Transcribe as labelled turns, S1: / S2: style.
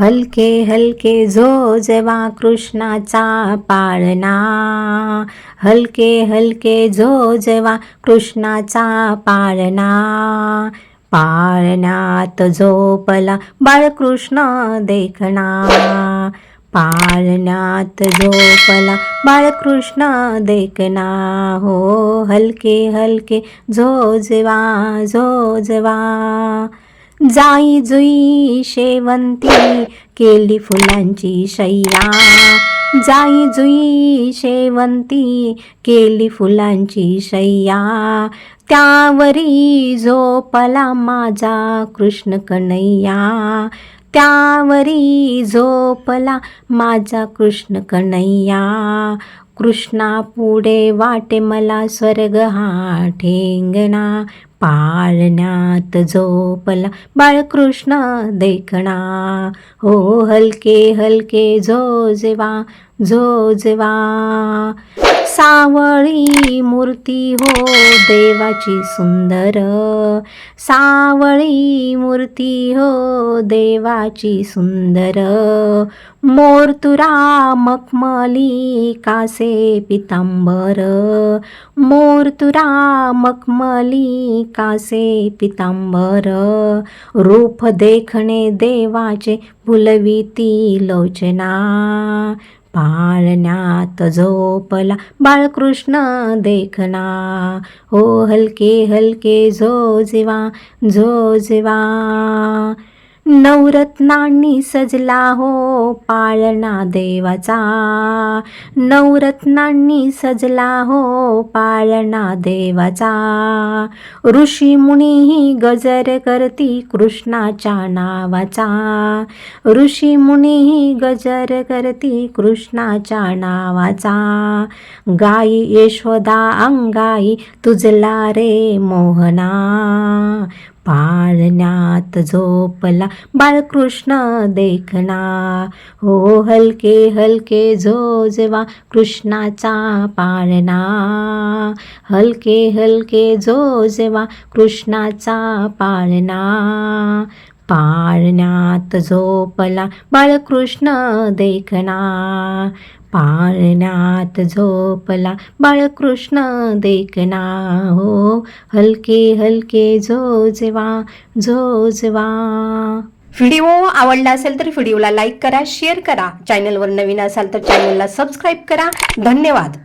S1: हलके हलके जो जेवा कृष्णाचा पाळणा. हलके हलके जो जेवा कृष्णाचा पाळणा. पाळण्यात झोपला बाळकृष्ण देखणा. पाळण्यात झोपला बाळकृष्ण देखना हो हलके हलके झो जेवा झो जेवा जाई जुई शेवंती केली फुलांची शय्या जाई जुई शेवंती केली फुलांची शय्या त्यावरी झोपला माझा कृष्ण कन्हैया. त्यावरी झोपला माझा कृष्ण कन्हैया. कृष्णा पुढे वाटे मला स्वर्ग हा ठेंगणा. पाळण्यात झोपला. बाळकृष्ण देखणा. हो हलके हलके झो जेवा झोजवा सावळी मूर्ती हो देवाची सुंदर सावळी मूर्ती हो देवाची सुंदर. मोरतुरा मखमली कासे पितांबर मोरतुरा मखमली कासे पितांबर. रूप देखणे देवाचे भुलविती लोचना पाळण्यात झोपला बाळकृष्ण देखना. हो हलके हलके झो जेवा झो जेवा. नवरत्नांनी सजला हो पाळणा देवाचा. नवरत्नांनी सजला हो पाळणा देवाचा. ऋषी मुनीही गजर करती कृष्णाच्या नावाचा. ऋषी मुनीही गजर करती कृष्णाच्या नावाचा. गाई यशोदा अंगाई तुझला रे मोहना. पाळण्यात झोपला. बाळकृष्ण देखना. हो हलके हलके झोजवा कृष्णाचा पाळणा. हलके हलके झोजवा कृष्णाचा पाळणा. पाळण्यात झोपला बाळकृष्ण देखना. पाळण्यात झोपला बाळकृष्ण देखना. हो हलके हलके झोजवा झोजवा
S2: व्हिडिओ आवडला असेल तर व्हिडिओला लाईक करा शेअर करा. चॅनलवर नवीन असाल तर चॅनलला सबस्क्राईब करा. धन्यवाद.